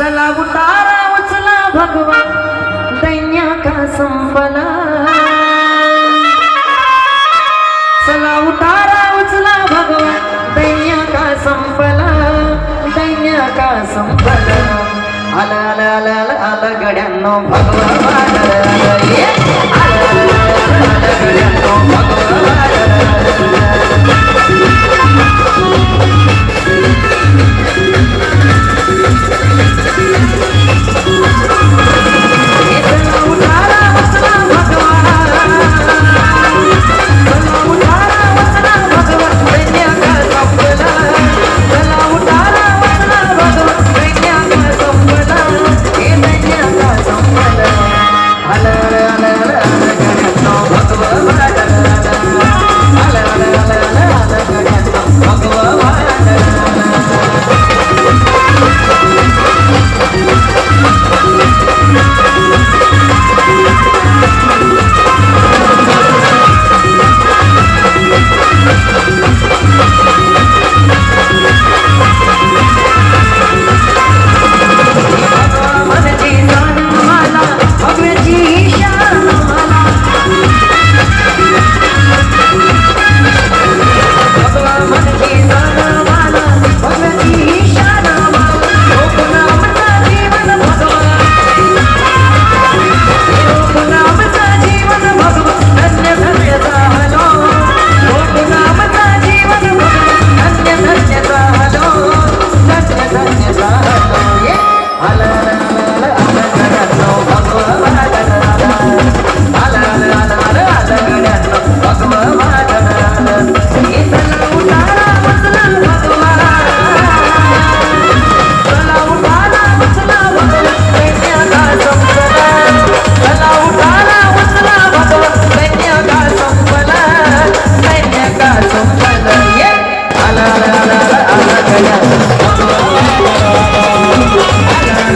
चला उतारा उचला भगवा दैन्या का संपला चला उतारा उचला भगवा दैन्या का संपला दैन्या का संपला आलं आलं आलं आलं आलं गड्यांनो भगवा आलं आलं ये. आलं गड्यांनो भगवा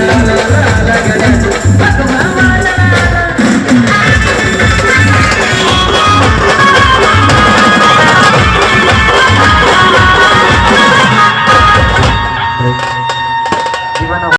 la la